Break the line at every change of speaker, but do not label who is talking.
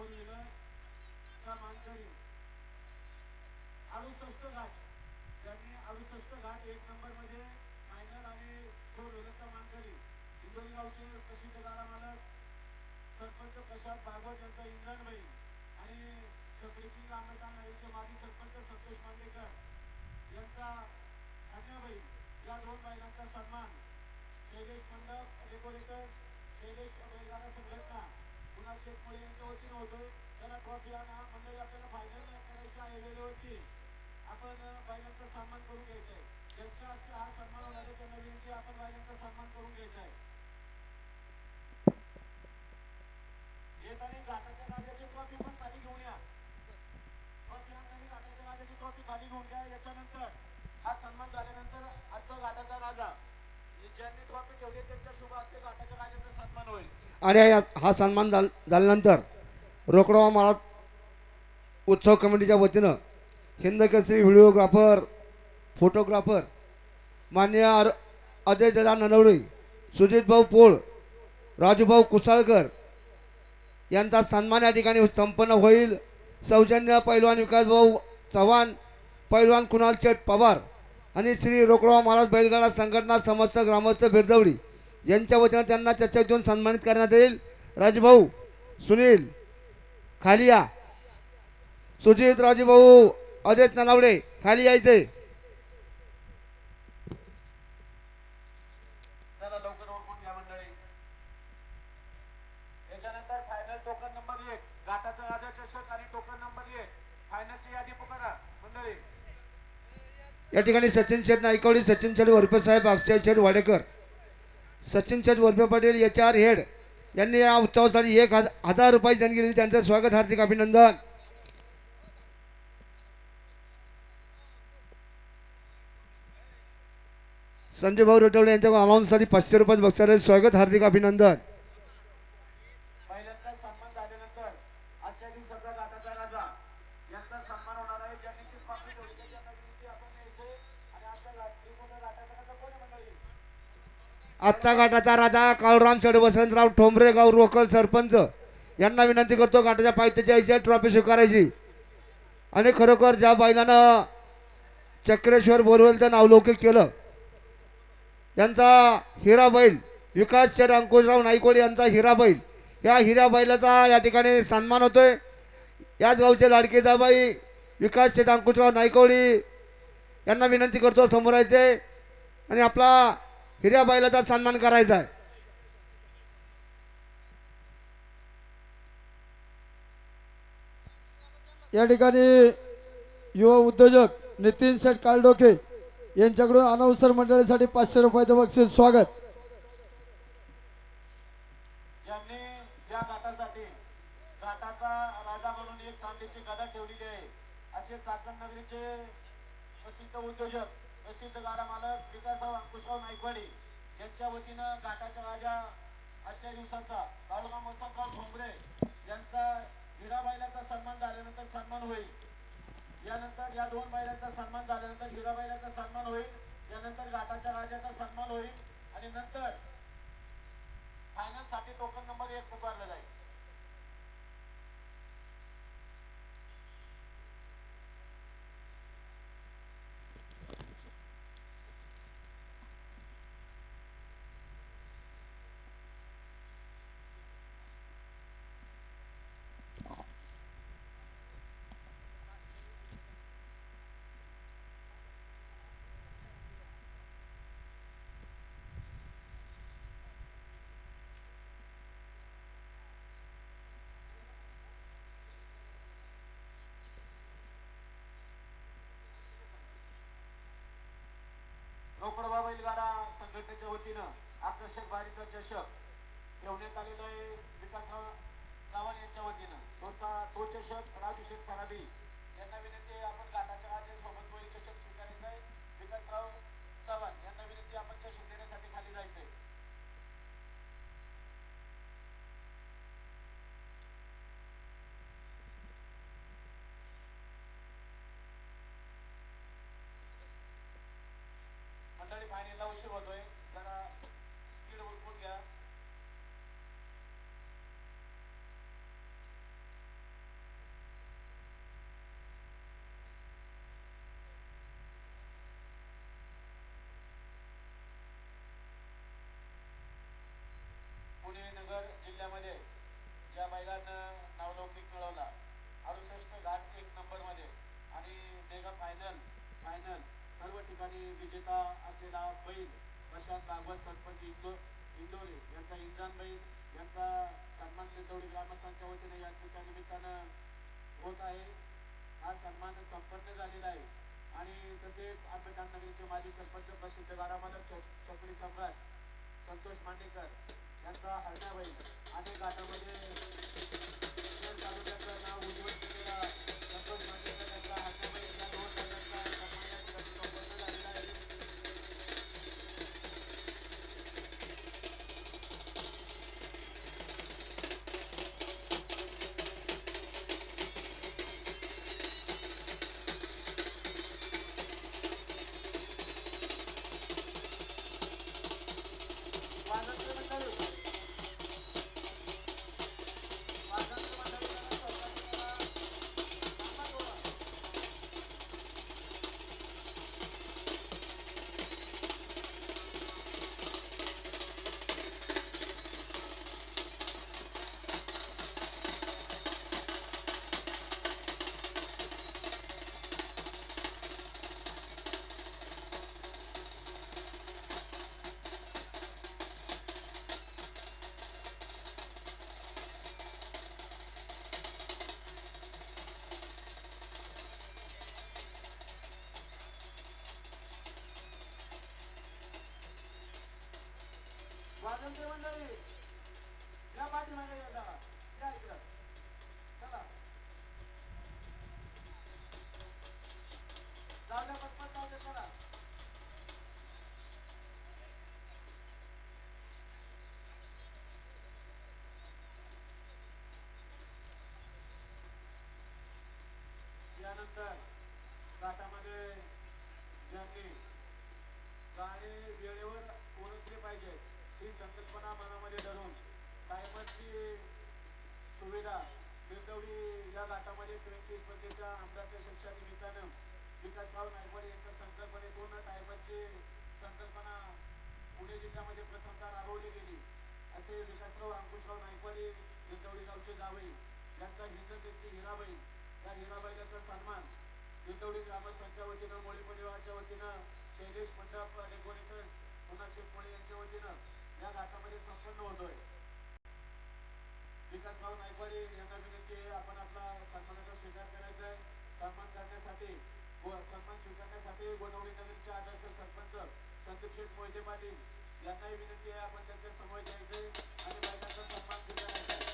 Four wheeler चा मानकरी अडुसष्ट घाट. त्यांनी अडुसष्ट घाट एक नंबरमध्ये फायनल आणि फोर व्हीलरचा मानकरी हिंदोली गावचे प्रसिद्ध गाडा मालक सरपंच प्रसाद भागवत यांचा इंधन बैल आणि छकडीची आंबेडकर नगरचे माजी सरपंच संतोष मांडेकर यांचा ठाण्याबाई या दोन बैलांचा सन्मान शैलेश मंडप डेकोरेटर्स शैलेश बैलगाडा संघटना पुन्हा शेतमुळे यांच्या वतीने होतोय त्याला ट्रॉफी आणि हा मंडळी आपल्याला फायनल करायची आहे आपण अ, सन्मान करून घ्यायचा आहे. ज्यांच्या हस्ते हा सन्मान होणार आहे त्यांना विनंती आपण बैलांचा सन्मान करून घ्यायचा आहे. येताना घाटाच्या गाड्याची ट्रॉफी पण खाली घेऊन या. ट्रॉफी आणताना घाटाच्या गाड्याची ट्रॉफी खाली घेऊन घ्या. याच्यानंतर हा सन्मान झाल्यानंतर आजचा घाटाचा राजा. ज्यांनी ट्रॉफी ठेवली त्यांच्या शुभ हस्ते घाटाच्या गाड्याचा सन्मान होईल.
आणि हा सन्मान झाल- झाल्यानंतर रोकडवा महाराज उत्सव कमिटीच्या वतीनं हिंदकेसरी व्हिडिओग्राफर फोटोग्राफर मान्य आर अजय दादा ननवरे सुजितभाऊ पोळ राजूभाऊ कुसाळकर यांचा सन्मान या ठिकाणी संपन्न होईल. सौजन्य पैलवान विकासभाऊ चव्हाण पैलवान कुणाल चेट पवार आणि श्री रोकडवा महाराज बैलगाडा संघटना समस्त ग्रामस्थ बिरदवडी यांच्या वतीनं त्यांना चर्चा देऊन सन्मानित करण्यात येईल. राजभाऊ सुनील खाली या सुजित राजूभाऊ अजय ननावडे खाली यायचे या ठिकाणी सचिन शेठ नायकवडी सचिन शेठ वरपे साहेब अक्षय शेठ वाडेकर. सचिन शेठ Warpe Patil H R head यांनी या उत्सवासाठी एक हज- हजार रुपये देणगी दिली. त्यांचं स्वागत हार्दिक अभिनंदन. संजय भाऊ रेटवडे यांच्या अनाऊन्ससाठी पाचशे रुपये बक्षाले स्वागत हार्दिक अभिनंदन. आजचा घाटाचा राजा काळूराम शेड वसंतराव ठोंबरे गाव रोकल सरपंच. यांना विनंती करतो गाटाच्या पायथ्याच्या यायची ट्रॉफी स्वीकारायची. आणि खरोखर ज्या बैलानं चक्रेश्वर बोरवेलचं नावलौकिक केलं यांचा हिरा बैल विकास शेठ अंकुशराव नाईकोड यांचा हिरा बैल या हिरा बैलाचा या ठिकाणी सन्मान होतोय. याच गावचे लाडके जाबाई विकास शेठ अंकुशराव नाईकोडी यांना विनंती करतो समोर आणि आपला हिऱ्या बैलाचा सन्मान करायचा आहे.
या ठिकाणी युवा उद्योजक नितीन शेठ काळडोके यांच्याकडून अनाउन्सर मंडळीसाठी पाचशे रुपयाचं बक्षीस स्वागत.
ज्यांनी या घाटासाठी घाटाचा राजा म्हणून एक चांदीची गदा ठेवलेली आहे. असे चाकण नगरीचे प्रसिद्ध उद्योजक प्रसिद्ध गाडा मालक विकासराव अंकुशराव नाईकवाडी यांच्या वतीनं घाटाच्या राजा आजच्या दिवसाचा तालुका मोसमराव ठोंबरे यांचा हिरा बैलाचा सन्मान झाल्यानंतर सन्मान होईल. यानंतर या दोन बैलांचा सन्मान झाल्यानंतर हिरा बैलाचा सन्मान होईल. यानंतर घाटाच्या राजाचा सन्मान होईल. आणि नंतर फायनलसाठी टोकन नंबर एक पुकारला जाईल रोकडवा बैलगाडा संघटनेच्या वतीनं आकर्षक बारीचा चषक ठेवण्यात आलेला आहे विकासराव चव्हाण यांच्या वतीनं. तो चषक राजू शेख सराबी यांना विनंती आपण अवलौकिक मिळवला अरुश्रेष्ठ घाट एक नंबरमध्ये. आणि मेगा फायनल फायनल. सर्व ठिकाणी विजेता असलेला बैल प्रशांत भागवत सरपंच इंदो इंदोरे यांचा इंद्रान बैल यांचा सन्मान लिंदोडी ग्रामस्थांच्या वतीने या त्याच्या निमित्तानं होत आहे. हा सन्मान संपन्न झालेला आहे. आणि तसेच आंबेडकर नगरीचे माजी सरपंच प्रसिद्ध गारामालक छकडी सम्राट संतोष मांडेकर यांचा हरण्या बैल अनेक घाटामध्ये तालुक्याचं नाव उज्ज्वल केलेला वाजंत्री मंडळी या पाठीमागे या जरा या इकडं. चला. जाऊ द्या पटपट जाऊ द्या चला. यानंतर घाटामध्ये ज्यांनी गाणी वेळेवर ओळखली पाहिजे ही संकल्पना मनामध्ये धरून कायमची सुविधा बिरदवडी या घाटामध्ये ट्वेंटी स्पर्धेच्या आमदारच्या शिक्षा निमित्तानं विकासराव नायकवाडे यांच्या संकल्पनेतून टायमाची संकल्पना पुणे जिल्ह्यामध्ये प्रथमतः राबवली गेली. असे विकासराव अंकुशराव नायकवाडे बिरदवडी गावचे जावे यांचा हिंद हिराबाई या हिराबाईचा सन्मान. बिरदवडी ग्रामस्थांच्या वतीनं मोळी परिवाराच्या वतीनं शैलेश मंडप डेकोरेटर्स पुन्हा शेतमळे यांच्या वतीनं या घाटामध्ये संपन्न होतोय. विकास भाऊ नायकवाडी यांना विनंती आपण आपला सन्मानाचा स्वीकार करायचा आहे. सन्मान करण्यासाठी व सन्मान स्वीकारण्यासाठी गोडवडी नगरचे आदर्श सरपंच संतोष शेठ मोहिते पाटील यांनाही विनंती आहे आपण त्यांच्यासमोर घ्यायचे आणि बायकांचा सन्मान स्वीकारायचा आहे.